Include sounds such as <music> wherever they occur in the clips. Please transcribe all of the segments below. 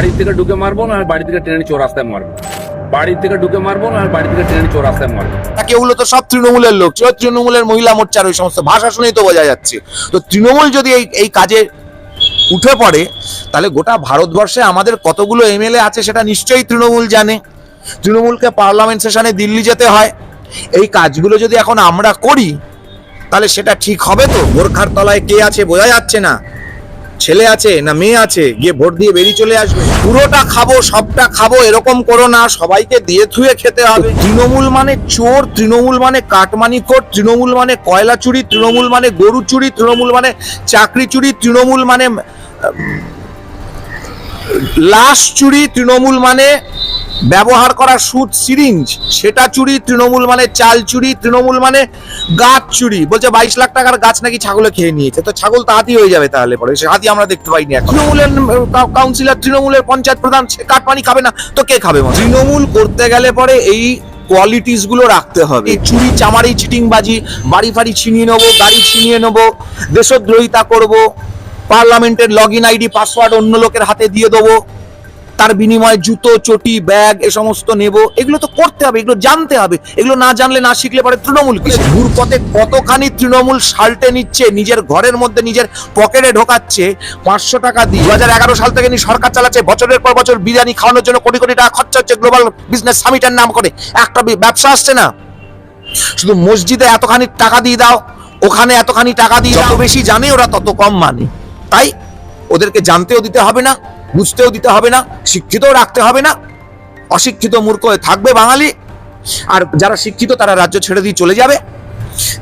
বাড়ি থেকে ঢুকে মারবো, না বাড়ি থেকে ট্রেনে চৌরাস্তায় মারবো। বাড়ি থেকে ঢুকে মারবো, না বাড়ি থেকে ট্রেনে চৌরাস্তায় মারবো। তাকে ওগুলো তো সব তৃণমূলের লোক তৃণমূলের মহিলা মোর্চার ওই সমস্ত ভাষা শুনেই তো বোঝা যাচ্ছে। তো তৃণমূল যদি এই এই কাজে উঠে পড়ে, তাহলে গোটা ভারতবর্ষে আমাদের কতগুলো এমএলএ আছে সেটা নিশ্চয়ই তৃণমূল জানে। তৃণমূলকে পার্লামেন্ট সেশনে দিল্লি যেতে হয়। এই কাজগুলো যদি এখন আমরা করি, তাহলে সেটা ঠিক হবে তো? গোর্খার তলায় কে আছে বোঝা যাচ্ছে না। ছেলে আছে না মেয়ে আছে, গিয়ে ভোট দিয়ে বেরিয়ে চলে আসবে। পুরোটা খাব, সবটা খাব, এরকম করো না, সবাইকে দিয়ে থুয়ে খেতে হবে। তৃণমূল মানে চোর, তৃণমূল মানে কাটমানি কোট তৃণমূল মানে কয়লা চুরি, তৃণমূল মানে গরু চুরি, তৃণমূল মানে চাকরি চুরি, তৃণমূল মানে লাশ চুরি, তৃণমূল মানে ব্যবহার করা সুদ সিরিঞ্জ সেটা চুরি তৃণমূল মানে চাল চুরি তৃণমূল মানে গাছ চুরি। বলছে বাইশ লাখ টাকার গাছ নাকি ছাগলে খেয়ে নিয়েছে। তো ছাগল তো হাতি হয়ে যাবে তাহলে পরে সে হাতি আমরা দেখতে পাইনি তৃণমূলের কাউন্সিলর তৃণমূলের পঞ্চায়েত প্রধান সে কাঠ পানি খাবে না তো কে খাবে? তৃণমূল করতে গেলে পরে এই কোয়ালিটিসগুলো রাখতে হবে। চুরি চামারি চিটিংবাজি বাড়ি ফাড়ি ছিনিয়ে নেব গাড়ি ছিনিয়ে নেব দেশদ্রোহিতা করব পার্লামেন্টের লগ ইন আইডি পাসওয়ার্ড অন্য লোকের হাতে দিয়ে দেবো তার বিনিময়ে জুতো, চটি, ব্যাগ, এ সমস্ত নেব। এগুলো তো করতে হবে, এগুলো জানতে হবে। এগুলো না জানলে না শিখলে পরে তৃণমূল কি ঘুরপথে কতখানি তৃণমূল সাল্টে নিচ্ছে, নিজের ঘরের মধ্যে নিজের পকেটে ঢোকাচ্ছে, পাঁচশো টাকা দিয়ে। দু হাজার এগারো সাল থেকে নি সরকার চালাচ্ছে, বছরের পর বছর বিরিয়ানি খাওয়ানোর জন্য কোটি কোটি টাকা খরচা হচ্ছে গ্লোবাল বিজনেস সামিটের নাম করে। একটা ব্যবসা আসছে না। শুধু মসজিদে এতখানি টাকা দিয়ে দাও, ওখানে এতখানি টাকা দিয়ে যত বেশি জানে ওরা তত কম মানে। তাই ওদেরকে জানতেও দিতে হবে না। বুঝতেও দিতে হবে না, শিক্ষিতও রাখতে হবে না। অশিক্ষিত মূর্খ থাকবে বাঙালি। আর যারা শিক্ষিত, তারা রাজ্য ছেড়ে দিয়ে চলে যাবে।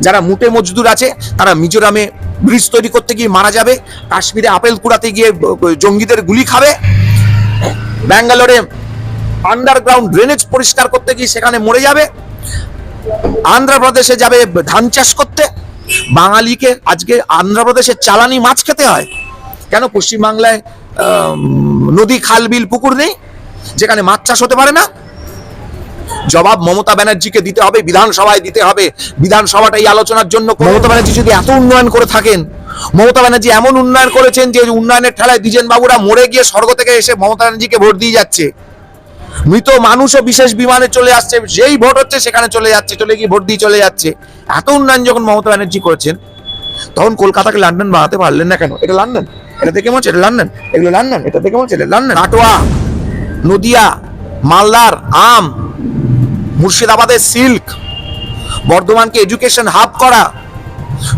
যারা মুটে মজদুর আছে, তারা মিজোরামে ব্রিজ তৈরি করতে গিয়ে মারা যাবে। কাশ্মীরে আপেল কুড়াতে গিয়ে জঙ্গিদের গুলি খাবে। ব্যাঙ্গালোরে আন্ডারগ্রাউন্ড ড্রেনেজ পরিষ্কার করতে গিয়ে সেখানে মরে যাবে। আন্ধ্রপ্রদেশে যাবে ধান চাষ করতে। বাঙালিকে আজকে আন্ধ্রপ্রদেশে চালানি মাছ খেতে হয়। কেন পশ্চিমবাংলায় নদী, খাল, বিল, পুকুর নেই? যেখানে মাছ চাষ হতে পারে না? জবাব মমতা ব্যানার্জিকে দিতে হবে, বিধানসভায় দিতে হবে। বিধানসভাটা এই আলোচনার জন্য মমতা ব্যানার্জি যদি এত উন্নয়ন করে থাকেন, মমতা ব্যানার্জি এমন উন্নয়ন করেছেন যে উন্নয়নের ঠেলায় দ্বিজেন বাবুরা মরে গিয়ে স্বর্গ থেকে এসে মমতা ব্যানার্জিকে ভোট দিয়ে যাচ্ছে। মৃত মানুষও বিশেষ বিমানে চলে আসছে, যেই ভোট হচ্ছে সেখানে চলে যাচ্ছে, চলে গিয়ে ভোট দিয়ে চলে যাচ্ছে। এত উন্নয়ন যখন মমতা ব্যানার্জি করেছেন, তখন কলকাতাকে লন্ডন বানাতে পারলেন না কেন? এটা লন্ডন? এটা দেখে মনে হচ্ছে এটা লন্ডন এগুলো লন্ডন এটা দেখে মনে হচ্ছে এটা লন্ডন কাটোয়া নদিয়া, মালদার আম মুর্শিদাবাদের সিল্ক, বর্ধমানকে এডুকেশন হাব করা,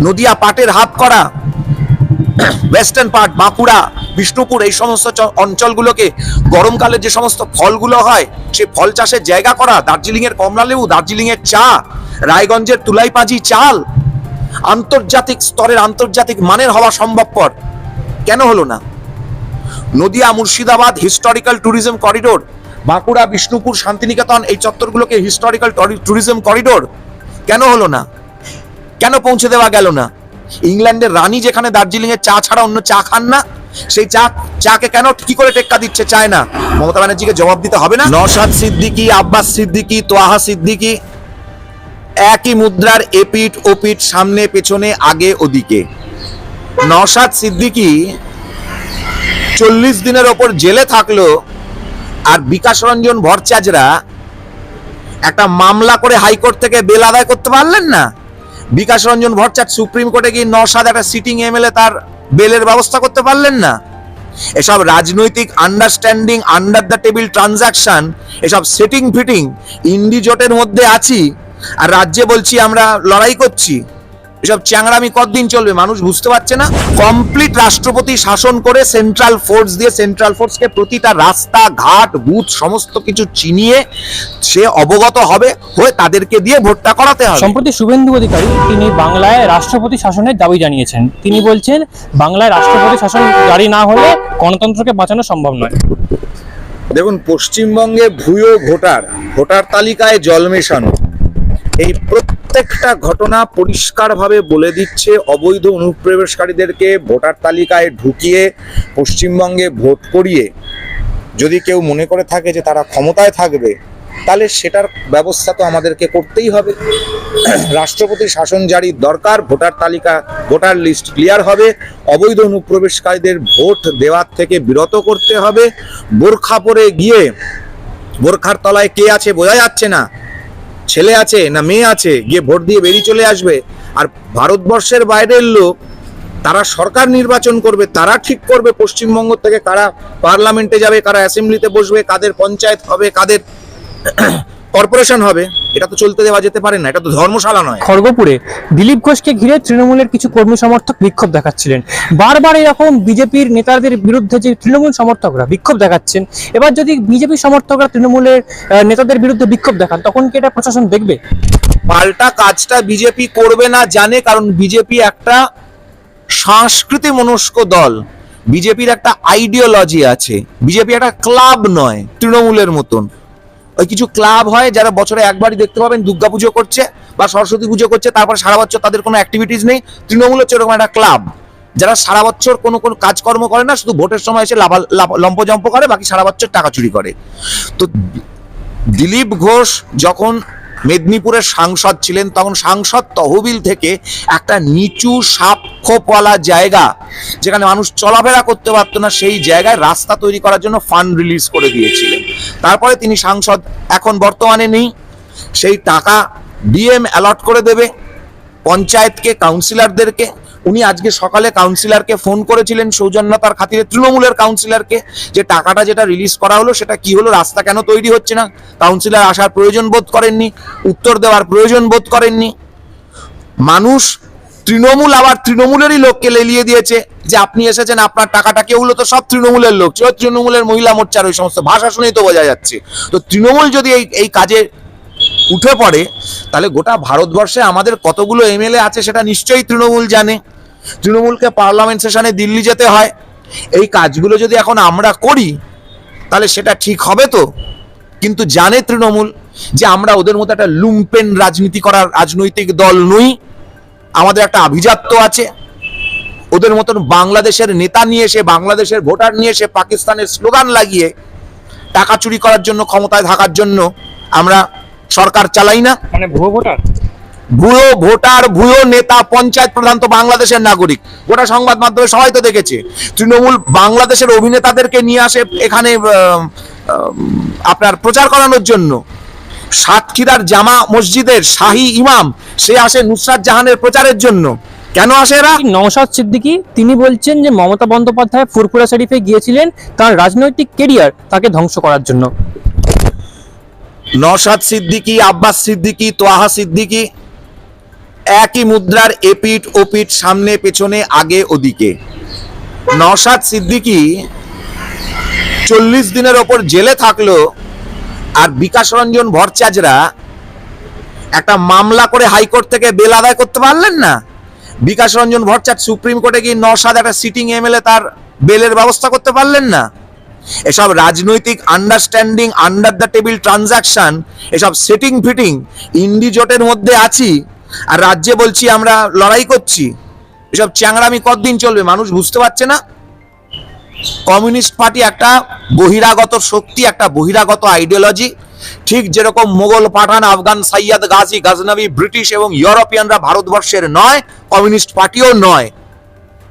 নদিয়া পাটের হাব করা, ওয়েস্টার্ন পার্ট বাঁকুড়া, বিষ্ণুপুর, এই সমস্ত অঞ্চলগুলোকে গরমকালে যে সমস্ত ফলগুলো হয়, সে ফল চাষের জায়গা করা দার্জিলিং এর কমলা লেবু দার্জিলিং এর চা, রায়গঞ্জের তুলাইপাজি চাল, আন্তর্জাতিক স্তরের আন্তর্জাতিক মানের হওয়া সম্ভবপর। কেন হলো না? Nadia Murshidabad historical tourism corridor Bankura, Bishnupur, Santiniketan, এই চত্বরগুলোকে হিস্টোরিক্যাল ট্যুরিজম করিডোর কেন হলো না? কেন পৌঁছে দেওয়া গেল না? ইংল্যান্ডের রানী যেখানে দার্জিলিং এর চা ছাড়া অন্য চা খান না, সেই চা, চাকে কেন কি করে টেক্কা দিচ্ছে চায় না? মমতা ব্যানার্জিকে জবাব দিতে হবে না? নসাদ সিদ্দিকি, আব্বাস সিদ্দিকি, তোয়াহা সিদ্দিকি, একই মুদ্রার এপিট ওপিট সামনে, পেছনে, আগে, ওদিকে। নসাদ সিদ্দিকি চল্লিশ দিনের ওপর জেলে থাকল আর বিকাশ রঞ্জন ভরচাজরা একটা মামলা করে হাইকোর্ট থেকে বেল আদায় করতে পারলেন না। বিকাশ রঞ্জন ভট্টাচ সুপ্রিম কোর্টে গিয়ে নসাদ একটা সিটিং এমএলএ তার বেলের ব্যবস্থা করতে পারলেন না। এসব রাজনৈতিক understanding under the table transaction এসব সেটিং ফিটিং ইন্ডি জোটের মধ্যে আছি। আর রাজ্যে বলছি, আমরা লড়াই করছি। এসব চ্যাংড়ামি কতদিন চলবে মানুষ বুঝতে পারছে না। কমপ্লিট রাষ্ট্রপতি শাসন করে সেন্ট্রাল ফোর্স দিয়ে সেন্ট্রাল ফোর্সকে প্রতিটা রাস্তা ঘাট বুথ সমস্ত কিছু চিনিয়ে সে অবগত হবে হয়ে তাদেরকে দিয়ে ভোটটা করাতে হবে। সম্প্রতি শুভেন্দু অধিকারী তিনি বাংলায় রাষ্ট্রপতি শাসনের দাবি জানিয়েছেন। তিনি বলছেন বাংলায় রাষ্ট্রপতি শাসন জারি না হলে গণতন্ত্রকে বাঁচানো সম্ভব নয়। দেখুন পশ্চিমবঙ্গে ভুয়ো ভোটার ভোটার তালিকায় জল মেশানো এই প্রত্যেকটা ঘটনা পরিষ্কারভাবে বলে দিচ্ছে। অবৈধ অনুপ্রবেশকারীদেরকে ভোটার তালিকায় ঢুকিয়ে পশ্চিমবঙ্গে ভোট করিয়ে যদি কেউ মনে করে থাকে যে তারা ক্ষমতায় থাকবে, তাহলে সেটার ব্যবস্থা তো আমাদেরকে করতেই হবে। রাষ্ট্রপতি শাসন জারির দরকার, ভোটার তালিকা, ভোটার লিস্ট ক্লিয়ার হবে। অবৈধ অনুপ্রবেশকারীদের ভোট দেওয়ার থেকে বিরত করতে হবে। বোরখা পরে গিয়ে, বোরখার তলায় কে আছে বোঝা যাচ্ছে না। ছেলে আছে না মেয়ে আছে, গিয়ে ভোট দিয়ে বেরিয়ে চলে আসবে। আর ভারতবর্ষের বাইরের লোক, তারা সরকার নির্বাচন করবে, তারা ঠিক করবে পশ্চিমবঙ্গ থেকে কারা পার্লামেন্টে যাবে, কারা অ্যাসেম্বলিতে বসবে, কাদের পঞ্চায়েত হবে, কাদের কর্পোরেশন হবে এটা তো চলতে দেওয়া যেতে পারে না এটা তো ধর্মশালা নয়। খড়গপুরে দিলীপ ঘোষকে ঘিরে তৃণমূলের কিছু কর্মী সমর্থক বিক্ষোভ দেখাচ্ছিলেন। বারবার এরকম বিজেপির নেতাদের বিরুদ্ধে যে তৃণমূল সমর্থকরা বিক্ষোভ দেখাচ্ছেন এবার যদি বিজেপি সমর্থকরা তৃণমূলের নেতাদের বিরুদ্ধে বিক্ষোভ দেখান তখন কি এটা প্রশাসন দেখবে? পাল্টা কাজটা বিজেপি করবে না জানে কারণ বিজেপি একটা সংস্কৃতি মনস্ক দল। বিজেপির একটা আইডিওলজি আছে। বিজেপি একটা ক্লাব নয় তৃণমূলের মতন। ওই কিছু ক্লাব হয় যারা বছরে একবারই দেখতে পাবেন, দুর্গা পুজো করছে বা সরস্বতী পুজো করছে, তারপর সারা বছর তাদের কোনো অ্যাক্টিভিটিস নেই। তৃণমূল হচ্ছে এরকম একটা ক্লাব, যারা সারা বছর কোনো কোনো কাজকর্ম করে না, শুধু ভোটের সময় এসে লাভা লম্পজম্প করে, বাকি সারা বছর টাকা চুরি করে। তো দিলীপ ঘোষ যখন মেদিনীপুরের সাংসদ ছিলেন তখন সাংসদ তহবিল থেকে একটা নিচু সাক্ষ্যপলা জায়গা, যেখানে মানুষ চলাফেরা করতে পারত না, সেই জায়গায় রাস্তা তৈরি করার জন্য ফান্ড রিলিজ করে দিয়েছিলেন। তারপরে তিনি সাংসদ, এখন বর্তমানে নেই। সেই টাকা ডিএম অ্যালট করে দেবে, পঞ্চায়েতকে কাউন্সিলরদেরকে উনি আজকে সকালে কাউন্সিলরকে ফোন করেছিলেন সৌজন্যতার খাতিরে, তৃণমূলের কাউন্সিলরকে যে টাকাটা যেটা রিলিজ করা হলো, সেটা কি হলো, রাস্তা কেন তৈরি হচ্ছে না? কাউন্সিলর আসার প্রয়োজন বোধ করেননি, উত্তর দেওয়ার প্রয়োজন বোধ করেননি। মানুষ তৃণমূল আবার তৃণমূলেরই লোককে লেলিয়ে দিয়েছে, যে আপনি এসেছেন, আপনার টাকাটা কেউগুলো তো সব তৃণমূলের লোক। তৃণমূলের মহিলা মোর্চার ওই সমস্ত ভাষা শুনেই তো বোঝা যাচ্ছে। তো তৃণমূল যদি এই এই কাজে উঠে পড়ে, তাহলে গোটা ভারতবর্ষে আমাদের কতগুলো এমএলএ আছে সেটা নিশ্চয়ই তৃণমূল জানে। তৃণমূলকে পার্লামেন্ট সেশনে দিল্লি যেতে হয়। এই কাজগুলো যদি এখন আমরা করি, তাহলে সেটা ঠিক হবে তো? কিন্তু জানে তৃণমূল যে আমরা ওদের মতো একটা লুম্পেন রাজনীতি করার রাজনৈতিক দল নই। আমাদের একটা আভিজাত্য আছে। ওদের মতন বাংলাদেশের নেতা নিয়ে এসে, বাংলাদেশের ভোটার নিয়ে এসে, পাকিস্তানের স্লোগান লাগিয়ে, টাকা চুরি করার জন্য, ক্ষমতায় থাকার জন্য আমরা সরকার চালাই না। মানে ভুয়ো ভোটার? ভুয়ো ভোটার ভুয়ো নেতা পঞ্চায়েত প্রধান তো বাংলাদেশের নাগরিক। গোটা সংবাদ মাধ্যমে সবাই তো দেখেছে। তৃণমূল বাংলাদেশের অভিনেতাদেরকে নিয়ে আসে এখানে আপনার প্রচার করানোর জন্য। সাতক্ষীরার জামা মসজিদের শাহী ইমাম সে আসে নুসরাত জাহানের প্রচারের জন্য। কেন আসে এরা? নওশাদ সিদ্দিকী? তিনি বলছেন যে মমতা বন্দ্যোপাধ্যায় ফুরফুরা শরীফে গিয়েছিলেন তার রাজনৈতিক কেরিয়ার তাকে ধ্বংস করার জন্য। নসাদ সিদ্দিকী, আব্বাস সিদ্দিকী, তোয়াহা সিদ্দিকী, একই মুদ্রার এপিট ওপিট সামনে পেছনে আগে ওদিকে। নসাদ সিদ্দিকী চল্লিশ দিনের ওপর জেলে থাকল আর বিকাশ রঞ্জন ভরচাজরা একটা মামলা করে হাইকোর্ট থেকে বেল আদায় করতে পারলেন না। বিকাশ রঞ্জন ভরচাজ সুপ্রিম কোর্টে গিয়ে নসাদ একটা সিটিং এমএলএ তার বেলের ব্যবস্থা করতে পারলেন না। এসব রাজনৈতিক understanding under the table transaction এসব সেটিং ফিটিং ইন্ডি জোটের মধ্যে আছি। আর রাজ্যে বলছি, আমরা লড়াই করছি। এসব চ্যাংড়ামি কতদিন চলবে মানুষ বুঝতে পারছে না। কমিউনিস্ট পার্টি একটা বহিরাগত শক্তি, একটা বহিরাগত আইডিওলজি ঠিক যেরকম মোগল পাঠান, আফগান সাইয়াদ গাজী, গাজনবী, ব্রিটিশ এবং ইউরোপিয়ানরা ভারতবর্ষের নয়, কমিউনিস্ট পার্টিও নয়।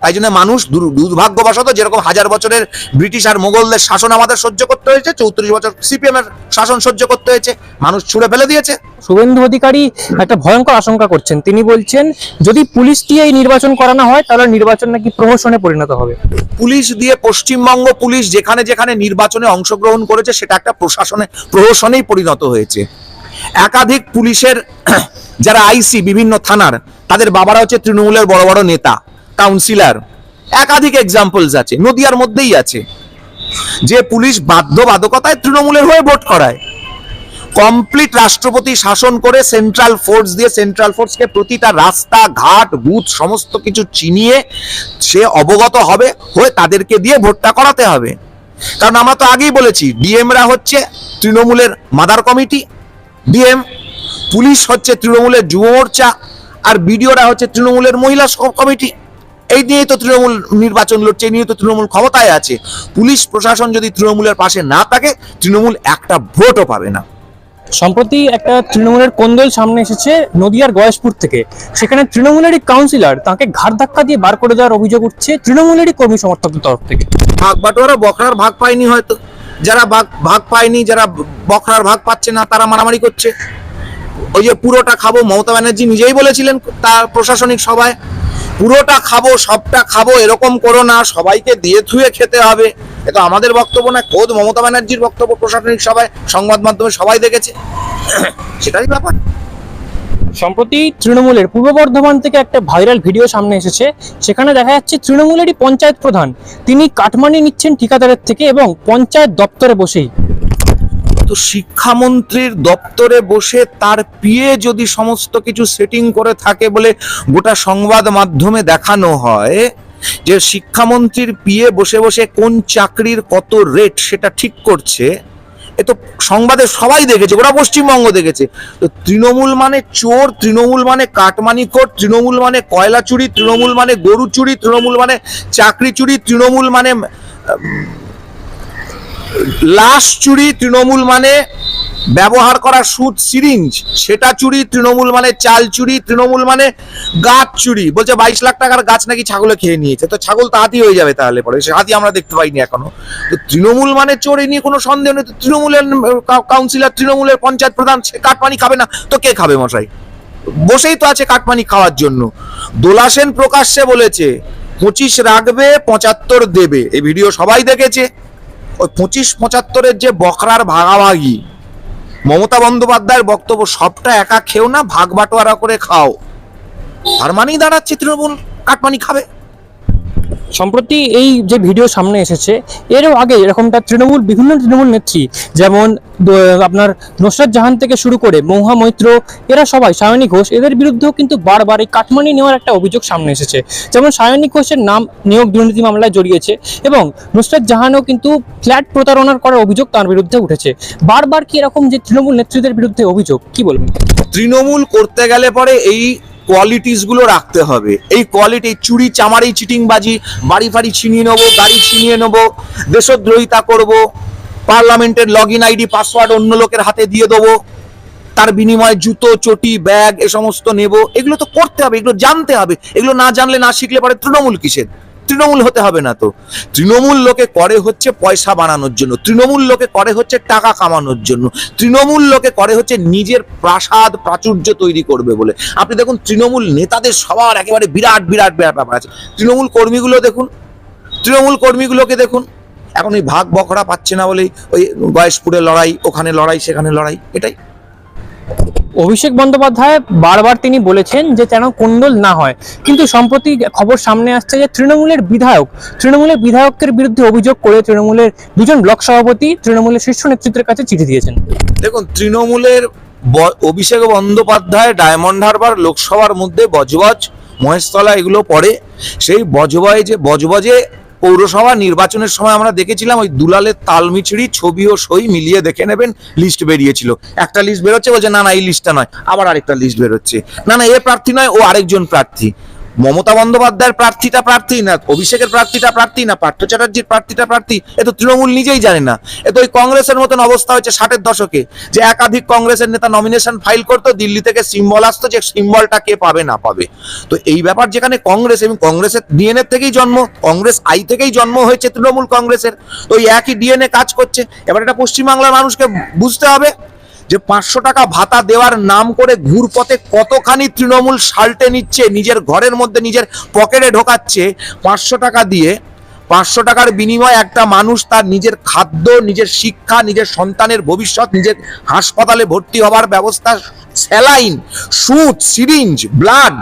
তাই জন্য মানুষ দুর্ভাগ্যবশত যেরকম হাজার বছরের ব্রিটিশ আর মোগলদের শাসন আমাদের সহ্য করতে হয়েছে চৌত্রিশ বছর সিপিএম এর শাসন সহ্য করতে হয়েছে মানুষ ছুড়ে ফেলে দিয়েছে। শুভেন্দু অধিকারী একটা ভয়ঙ্কর আশঙ্কা করছেন। তিনি বলছেন যদি পুলিশ দিয়ে এই নির্বাচন করানো হয় তাহলে নির্বাচন নাকি প্রহসনে পরিণত হবে। পুলিশ দিয়ে পশ্চিমবঙ্গ পুলিশ যেখানে যেখানে নির্বাচনে অংশগ্রহণ করেছে সেটা একটা প্রশাসনে প্রহসনেই পরিণত হয়েছে। একাধিক পুলিশের যারা আইসি বিভিন্ন থানার তাদের বাবারা হচ্ছে তৃণমূলের বড় বড় নেতা। কাউন্সিলর। একাধিক এক্সাম্পলস আছে, নদিয়ার মধ্যেই আছে। যে পুলিশ বাধ্যবাধকতায় তৃণমূলের হয়ে ভোট করায়। কমপ্লিট রাষ্ট্রপতি শাসন করে সেন্ট্রাল ফোর্স দিয়ে সেন্ট্রাল ফোর্সকে প্রতিটা রাস্তা ঘাট বুথ, সমস্ত কিছু চিনিয়ে সে অবগত হবে, হয়ে তাদেরকে দিয়ে ভোটটা করাতে হবে। কারণ আমরা তো আগেই বলেছি, ডিএমরা হচ্ছে তৃণমূলের মাদার কমিটি ডিএম, পুলিশ হচ্ছে তৃণমূলের যুব মোর্চা, আর বিডিওরা হচ্ছে তৃণমূলের মহিলা কমিটি এই নিয়েই তো তৃণমূল নির্বাচন লড়ছে এই নিয়ে তো তৃণমূল ক্ষমতায় আছে। পুলিশ প্রশাসন যদি তৃণমূলের পাশে না থাকে তৃণমূল একটা ভোটও পাবে না। সম্প্রতি একটা তৃণমূলের কোন্দল সামনে এসেছে নদিয়ার গয়েশপুর থেকে। সেখানে তৃণমূলেরই কাউন্সিলর তাকে ঘাড় ধাক্কা দিয়ে বার করে দেওয়ার অভিযোগ উঠছে তৃণমূলেরই কর্মী সমর্থকদের তরফ থেকে। ভাগ বাটোয়ারা বকরার ভাগ পায়নি হয়তো। যারা ভাগ ভাগ পায়নি যারা বকরার ভাগ পাচ্ছে না তারা মারামারি করছে। ওই যে পুরোটা খাব মমতা ব্যানার্জি নিজেই বলেছিলেন তার প্রশাসনিক সভায়। পুরোটা খাব, সবটা খাব, এরকম করো না, সবাইকে দিয়ে থুয়ে খেতে হবে। এটা আমাদের বক্তব্য না খোদ মমতা ব্যানার্জির বক্তব্য প্রশাসনিক সভায় সংবাদ মাধ্যমে সবাই দেখেছে। সেটাই ব্যাপার। সম্প্রতি তৃণমূলের পূর্ব বর্ধমান থেকে একটা ভাইরাল ভিডিও সামনে এসেছে, সেখানে দেখা যাচ্ছে তৃণমূলেরই পঞ্চায়েত প্রধান। তিনি কাটমানি নিচ্ছেন ঠিকাদারের থেকে এবং পঞ্চায়েত দপ্তরে বসেই। তো শিক্ষামন্ত্রীর দপ্তরে বসে তার পিয়ে যদি সমস্ত কিছু সেটিং করে থাকে বলে গোটা সংবাদ মাধ্যমে দেখানো হয়, যে শিক্ষামন্ত্রীর পিয়ে বসে বসে কোন চাকরির কত রেট সেটা ঠিক করছে, এ তো সংবাদে সবাই দেখেছে, গোটা পশ্চিমবঙ্গ দেখেছে। তো তৃণমূল মানে চোর, তৃণমূল মানে কাটমানিখোর তৃণমূল মানে কয়লা চুরি তৃণমূল মানে গরু চুরি তৃণমূল মানে চাকরি চুরি তৃণমূল মানে লাশ চুরি তৃণমূল মানে ব্যবহার করা সুদ সিরিঞ্জ, সেটা চুরি তৃণমূল মানে চাল চুরি, তৃণমূল মানে গাছ চুরি। বলছে বাইশ লাখ টাকার গাছ নাকি ছাগলে খেয়ে নিয়েছে। তো ছাগল তো হাতি হয়ে যাবে তাহলে পরে, সে হাতি আমরা দেখতে পাইনি এখনও। তো তৃণমূল মানে চোর নিয়ে কোনো সন্দেহ নেই। তো তৃণমূলের কাউন্সিলর, তৃণমূলের পঞ্চায়েত প্রধান, সে কাটপানি খাবে না। তো কে খাবে মশাই? বসেই তো আছে কাটমানি খাওয়ার জন্য। দোলা সেন প্রকাশ্যে বলেছে, পঁচিশ রাখবে, পঁচাত্তর দেবে। এই ভিডিও সবাই দেখেছে। ওই পঁচিশ পঁচাত্তরের যে বকরার ভাগাভাগি, মমতা বন্দ্যোপাধ্যায়ের বক্তব্য, সবটা একা খেও না, ভাগ বাটোয়ারা করে খাও। তার মানেই দাঁড়াচ্ছে তৃণমূল, কাটমানি খাবে। সম্প্রতি এই যে ভিডিও সামনে এসেছে, এরও আগে এরকমটা তৃণমূল, বিভিন্ন তৃণমূল নেত্রী, যেমন আপনার নুসরাত জাহান থেকে শুরু করে মৌহা মৈত্র, এরা সবাই, সায়নী ঘোষ, এদের বিরুদ্ধেও কিন্তু বারবার এই কাটমানি নেওয়ার একটা অভিযোগ সামনে এসেছে। যেমন, সায়নী ঘোষের নাম নিয়োগ দুর্নীতি মামলায় জড়িয়েছে এবং নুসরাত জাহানও কিন্তু ফ্ল্যাট প্রতারণার করার অভিযোগ তার বিরুদ্ধে উঠেছে। বারবার কি এরকম যে তৃণমূল নেত্রীদের বিরুদ্ধে অভিযোগ? কি বলবেন? তৃণমূল করতে গেলে পরে এই কোয়ালিটিসগুলো রাখতে হবে। এই কোয়ালিটি চুরি, চামারি, চিটিংবাজি, বাড়ি ফাড়ি ছিনিয়ে নেব, গাড়ি ছিনিয়ে নেব, দেশদ্রোহিতা করব, পার্লামেন্টের লগ ইন আইডি পাসওয়ার্ড অন্য লোকের হাতে দিয়ে দেবো, তার বিনিময়ে জুতো, চটি, ব্যাগ, এ সমস্ত নেব। এগুলো তো করতে হবে, এগুলো জানতে হবে। এগুলো না জানলে না শিখলে পরে তৃণমূল কিসের? তৃণমূল হতে হবে না তো। তৃণমূল লোকে করে হচ্ছে পয়সা বানানোর জন্য। তৃণমূল লোকে করে হচ্ছে টাকা কামানোর জন্য। তৃণমূল লোকে করে হচ্ছে নিজের প্রাসাদ প্রাচুর্য তৈরি করবে বলে। আপনি দেখুন, তৃণমূল নেতাদের সবার একেবারে বিরাট বিরাট বিরাট ব্যাপার আছে। তৃণমূল কর্মীগুলো দেখুন, তৃণমূল কর্মীগুলোকে দেখুন, এখন ওই ভাগ বকরা পাচ্ছে না বলেই ওই গয়েশপুরে লড়াই, ওখানে লড়াই, সেখানে লড়াই, এটাই। অভিষেক বন্দ্যোপাধ্যায় বারবার তিনি বলেছেন যে যেন কোন্দল না হয়। কিন্তু সম্প্রতি খবর সামনে আসছে যে তৃণমূলের বিধায়ক, তৃণমূলের বিধায়কের বিরুদ্ধে অভিযোগ করে তৃণমূলের দুজন ব্লক সভাপতি তৃণমূলের শীর্ষ নেতৃত্বের কাছে চিঠি দিয়েছেন। দেখুন, তৃণমূলের অভিষেক বন্দ্যোপাধ্যায় ডায়মন্ড হারবার লোকসভার মধ্যে বজবজ, মহেশতলা এগুলো পড়ে। সেই বজবয়ে যে, বজবজে পৌরসভা নির্বাচনের সময় আমরা দেখেছিলাম ওই দুলালের তালমিছড়ি ছবি ও সই মিলিয়ে দেখে নেবেন লিস্ট বেরিয়েছিল। একটা লিস্ট বেরোচ্ছে, বলছে, না না, এই লিস্টটা নয়। আবার আরেকটা লিস্ট বেরোচ্ছে। না না, এ প্রার্থী নয়, ও আরেকজন প্রার্থী। মমতা বন্দ্যোপাধ্যায়ের প্রার্থীটা প্রার্থী না, অভিষেকের প্রার্থীটা প্রার্থী না, পার্থ চ্যাটার্জির প্রার্থীটা প্রার্থী, এ তো তৃণমূল নিজেই জানে না। এ তো ওই কংগ্রেসের মতন অবস্থা হয়েছে ষাটের দশকে, যে একাধিক কংগ্রেসের নেতা নমিনেশন ফাইল করতো, দিল্লি থেকে সিম্বল আসতো যে সিম্বলটা কে পাবে না পাবে। তো এই ব্যাপার যেখানে কংগ্রেস এবং কংগ্রেসের ডিএনএ থেকেই জন্ম, কংগ্রেস আই থেকেই জন্ম হয়েছে তৃণমূল কংগ্রেসের, তো ওই একই ডিএনএ কাজ করছে। এবার এটা পশ্চিমবাংলার মানুষকে বুঝতে হবে যে পাঁচশো টাকা ভাতা দেওয়ার নাম করে ঘুরপথে কতখানি তৃণমূল সাল্টে নিচ্ছে, নিজের ঘরের মধ্যে নিজের পকেটে ঢোকাচ্ছে, পাঁচশো টাকা দিয়ে, পাঁচশো টাকার বিনিময়ে একটা মানুষ তার নিজের খাদ্য, নিজের শিক্ষা, নিজের সন্তানের ভবিষ্যৎ, নিজের হাসপাতালে ভর্তি হবার ব্যবস্থা, স্যালাইন, সুচ, সিরিঞ্জ, ব্লাড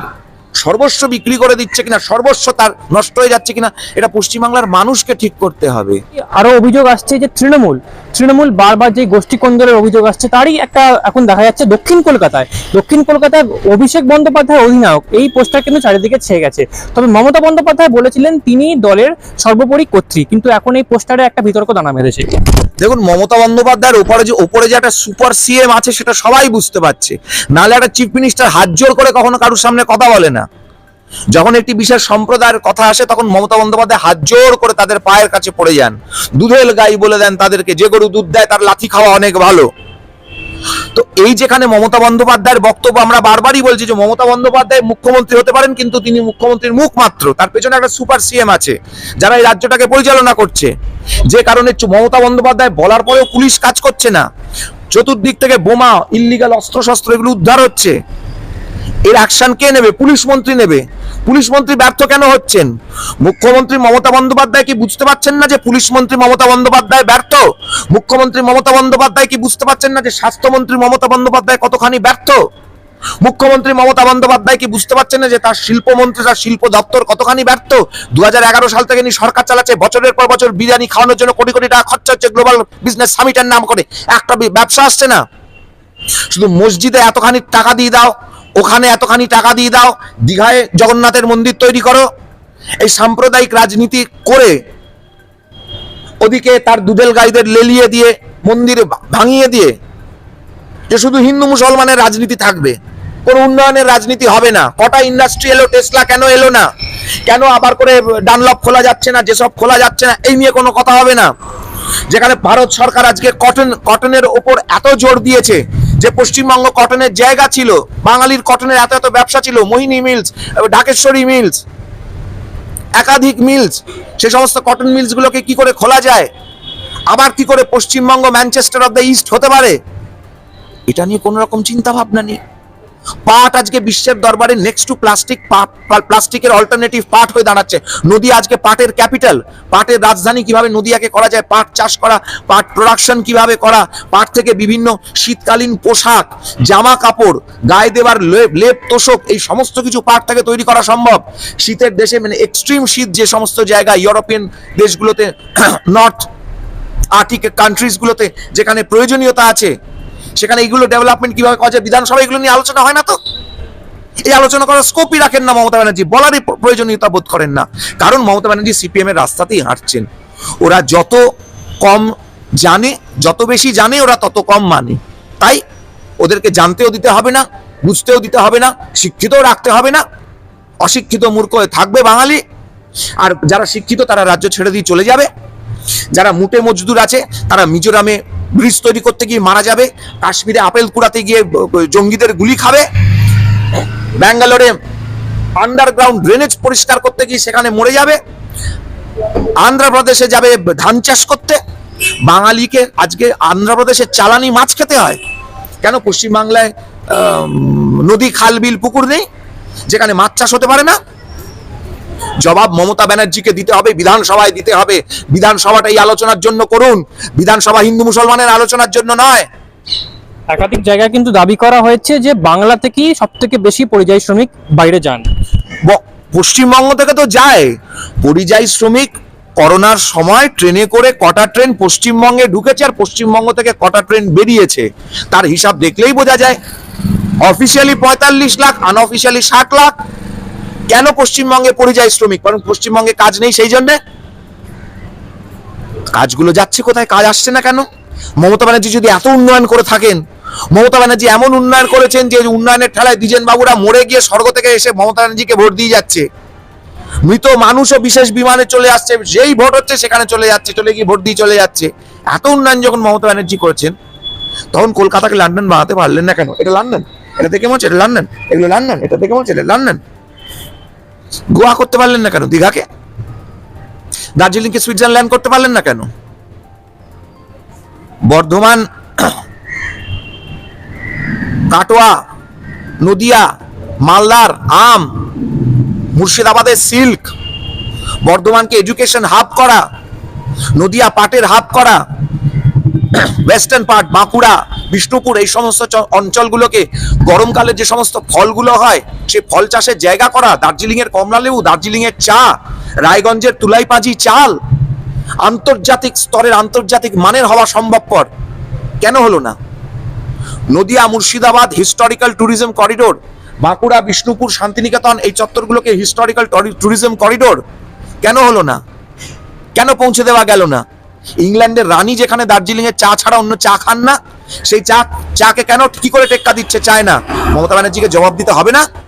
সর্বস্ব বিক্রি করে দিচ্ছে কিনা সর্বস্ব তার নষ্ট হয়ে যাচ্ছে কিনা এটা পশ্চিমবাংলার মানুষকে ঠিক করতে হবে। আরও অভিযোগ আসছে যে তৃণমূল তৃণমূল বারবার যে গোষ্ঠী কোন্দলের অভিযোগ আসছে তারই একটা এখন দেখা যাচ্ছে দক্ষিণ কলকাতায়। দক্ষিণ কলকাতায় অভিষেক বন্দ্যোপাধ্যায় অধিনায়ক এই পোস্টার কিন্তু চারিদিকে ছেয়ে গেছে। তবে মমতা বন্দ্যোপাধ্যায় বলেছিলেন তিনি দলের সর্বোপরি কর্ত্রী কিন্তু এখন এই পোস্টারে একটা বিতর্ক দানা বেঁধেছে দেখুন মমতা বন্দ্যোপাধ্যায়ের ওপরে যে ওপরে যে একটা সুপার সিএম আছে সেটা সবাই বুঝতে পারছে। নাহলে একটা চিফ মিনিস্টার হাত জোর করে কখনো কারোর সামনে কথা বলে না। যখন একটি বিশেষ সম্প্রদায়ের কথা আসে, তখন মমতা বন্দ্যোপাধ্যায় হাত জোর করে তাদের পায়ের কাছে পড়ে যান। দুধেল গাই বলে দেন তাদেরকে, যে গরু দুধ দেয়, তার লাথি খাওয়া অনেক ভালো। তো এই যেখানে মমতা বন্দ্যোপাধ্যায়ের বক্তব্য, আমরা বারবারই বলছি যে মমতা বন্দ্যোপাধ্যায় মুখ্যমন্ত্রী হতে পারেন, কিন্তু তিনি মুখ্যমন্ত্রীর মুখ মাত্র। তার পেছনে একটা সুপার সিএম আছে, যারা এই রাজ্যটাকে পরিচালনা করছে। যে কারণে মমতা বন্দ্যোপাধ্যায় বলার পরেও পুলিশ কাজ করছে না। চতুর্দিক থেকে বোমা ইল্লিগাল অস্ত্রশস্ত্র এগুলো উদ্ধার হচ্ছে। এর অ্যাকশন কে নেবে? পুলিশ মন্ত্রী নেবে। পুলিশ মন্ত্রী ব্যর্থ কেন হচ্ছেন? মুখ্যমন্ত্রী মমতা বন্দ্যোপাধ্যায় কি বুঝতে পারছেন না যে পুলিশ মন্ত্রী মমতা বন্দ্যোপাধ্যায় ব্যর্থ? মুখ্যমন্ত্রী মমতা বন্দ্যোপাধ্যায় কি বুঝতে পারছেন না যে স্বাস্থ্যমন্ত্রী মমতা বন্দ্যোপাধ্যায় কতখানি ব্যর্থ? মুখ্যমন্ত্রী মমতা বন্দ্যোপাধ্যায় কি বুঝতে পারছেন না যে তার শিল্পমন্ত্রী, তার শিল্প দপ্তর কতখানি ব্যর্থ? দু হাজার এগারো সাল থেকে নিয়ে সরকার চালাচ্ছে, বছরের পর বছর বিরিয়ানি খাওয়ানোর জন্য কোটি কোটি টাকা খরচা হচ্ছে গ্লোবাল বিজনেস সামিটের নাম করে। একটা ব্যবসা আসছে না। শুধু মসজিদে এতখানি টাকা দিয়ে দাও ওখানে এতখানি টাকা দিয়ে দাও, দীঘায় জগন্নাথের মন্দির তৈরি করো। এই সাম্প্রদায়িক রাজনীতি করে ওদিকে তার দুধেল গাইদের লেলিয়ে দিয়ে, মন্দিরে ভাঙিয়ে দিয়ে, যে শুধু হিন্দু মুসলমানের রাজনীতি থাকবে, কোনো উন্নয়নের রাজনীতি হবে না। কটা ইন্ডাস্ট্রি এলো টেসলা কেন এলো না? কেন আবার করে ডানলপ খোলা যাচ্ছে না, যেসব খোলা যাচ্ছে না, এই নিয়ে কোনো কথা হবে না। যেখানে ভারত সরকার আজকে কটন কটনের ওপর এত জোর দিয়েছে যে পশ্চিমবঙ্গ কটনের জায়গা ছিল, বাঙালির কটনের এত এত ব্যবসা ছিল, মোহিনী মিলস ঢাকেশ্বরী মিলস, একাধিক মিলস, সে সমস্ত কটন মিলসগুলোকে কি করে খোলা যায়? আবার কি করে Paschimbanga Manchester of the East হতে পারে? এটা নিয়ে কোনো রকম চিন্তা ভাবনা নেই। পাট আজকে বিশ্বের দরবারে নেক্সট টু প্লাস্টিক প্লাস্টিকের অল্টারনেটিভ পাট হয়ে দাঁড়াচ্ছে। নদী আজকে পাটের ক্যাপিটাল পাটের রাজধানী কীভাবে নদীয়াকে করা যায়, পাট চাষ করা, পাট প্রোডাকশন কীভাবে করা, পাট থেকে বিভিন্ন শীতকালীন পোশাক, জামা কাপড়, গায়ে দেওয়ার লেপ তোষক, এই সমস্ত কিছু পাট থেকে তৈরি করা সম্ভব। শীতের দেশে মানে এক্সট্রিম শীত যে সমস্ত জায়গায় ইউরোপিয়ান দেশগুলোতে নর্থ আর্টিক কান্ট্রিজগুলোতে যেখানে প্রয়োজনীয়তা আছে সেখানে এইগুলো ডেভেলপমেন্ট কীভাবে করা যায়, বিধানসভা এগুলো নিয়ে আলোচনা হয় না তো? এই আলোচনা করার স্কোপই রাখেন না মমতা ব্যানার্জি, বলারই প্রয়োজনীয়তা বোধ করেন না। কারণ মমতা ব্যানার্জি সিপিএম এর রাস্তাতেই হাঁটছেন। ওরা যত কম জানে, যত বেশি জানে, ওরা তত কম মানে। তাই ওদেরকে জানতেও দিতে হবে না, বুঝতেও দিতে হবে না, শিক্ষিতও রাখতে হবে না। অশিক্ষিত মূর্খ থাকবে বাঙালি। আর যারা শিক্ষিত, তারা রাজ্য ছেড়ে দিয়ে চলে যাবে। যারা মুটে মজদুর আছে, তারা মিজোরামে ব্রিজ তৈরি করতে গিয়ে মারা যাবে। কাশ্মীরে আপেল কুড়াতে গিয়ে জঙ্গিদের গুলি খাবে। ব্যাঙ্গালোরে আন্ডারগ্রাউন্ড ড্রেনেজ পরিষ্কার করতে গিয়ে সেখানে মরে যাবে। আন্ধ্রপ্রদেশে যাবে ধান চাষ করতে। বাঙালিকে আজকে আন্ধ্রপ্রদেশে চালানি মাছ খেতে হয়। কেন? পশ্চিমবাংলায় নদী, খাল, বিল, পুকুর নেই। যেখানে মাছ চাষ হতে পারে না জবাব মমতা ব্যানার্জিকে দিতে হবে বিধানসভায় দিতে হবে। বিধানসভাটা এই আলোচনার জন্য করুন। বিধানসভা হিন্দু মুসলমানের আলোচনার জন্য নয়। একাধিক জায়গায় কিন্তু দাবি করা হয়েছে যে বাংলা থেকেই সব থেকে বেশি পরিযায়ী শ্রমিক বাইরে যান। পশ্চিমবঙ্গ থেকে তো যায়। পরিযায়ী শ্রমিক করোনার সময় ট্রেনে করে কটা ট্রেন পশ্চিমবঙ্গে ঢুকেছে আর পশ্চিমবঙ্গ থেকে কটা ট্রেন বেরিয়েছে? তার হিসাব দেখলেই বোঝা যায়। অফিসিয়ালি পঁয়তাল্লিশ লাখ আনঅফিসিয়ালি ষাট লাখ। কেন পশ্চিমবঙ্গে পরিযায়ী শ্রমিক? কারণ পশ্চিমবঙ্গে কাজ নেই সেই জন্যে? কাজগুলো যাচ্ছে কোথায়? কাজ আসছে না কেন? মমতা ব্যানার্জি যদি এত উন্নয়ন করে থাকেন, মমতা ব্যানার্জি এমন উন্নয়ন করেছেন যে উন্নয়নের ঠেলায় দ্বিজেন বাবুরা মরে গিয়ে স্বর্গ থেকে এসে মমতা ব্যানার্জিকে ভোট দিয়ে যাচ্ছে। মৃত মানুষও বিশেষ বিমানে চলে আসছে, যেই ভোট হচ্ছে সেখানে চলে যাচ্ছে, চলে গিয়ে ভোট দিয়ে চলে যাচ্ছে। এত উন্নয়ন যখন মমতা ব্যানার্জি করেছেন, তখন কলকাতাকে লন্ডন বানাতে পারলেন না কেন? এটা লন্ডন। এটা দেখে মনে হচ্ছে এটা লন্ডন? এগুলো লন্ডন? এটা দেখে মনে হচ্ছে এটা লন্ডন? গোয়া করতে পারলেন না কেন? দীঘাকে? দার্জিলিংকে সুইজারল্যান্ড করতে পারলেন না কেন? বর্ধমান, কাটোয়া, নদিয়া, মালদার, আম, মুর্শিদাবাদের সিল্ক, বর্ধমানকে এডুকেশন হাব করা, নদিয়া পাটের হাব করা, <clears throat> ওয়েস্টার্ন পার্ট বাঁকুড়া বিষ্ণুপুর এই সমস্ত অঞ্চলগুলোকে গরমকালে যে সমস্ত ফলগুলো হয়, সে ফল চাষের জায়গা করা দার্জিলিং এর কমলা লেবু দার্জিলিং এর চা, রায়গঞ্জের তুলাইপাজি চাল, আন্তর্জাতিক স্তরের আন্তর্জাতিক মানের হওয়া সম্ভবপর। কেন হলো না? Nadia, Murshidabad historical tourism corridor Bankura, Bishnupur, Santiniketan এই চত্বরগুলোকে হিস্টোরিক্যাল ট্যুরিজম করিডোর কেন হলো না? কেন পৌঁছে দেওয়া গেল না? ইংল্যান্ডের রানী যেখানে দার্জিলিং এর চা ছাড়া অন্য চা খান না? সেই চা চাকে কেন কি করে টেক্কা দিচ্ছে? চায় না। মমতা ব্যানার্জিকে জবাব দিতে হবে না।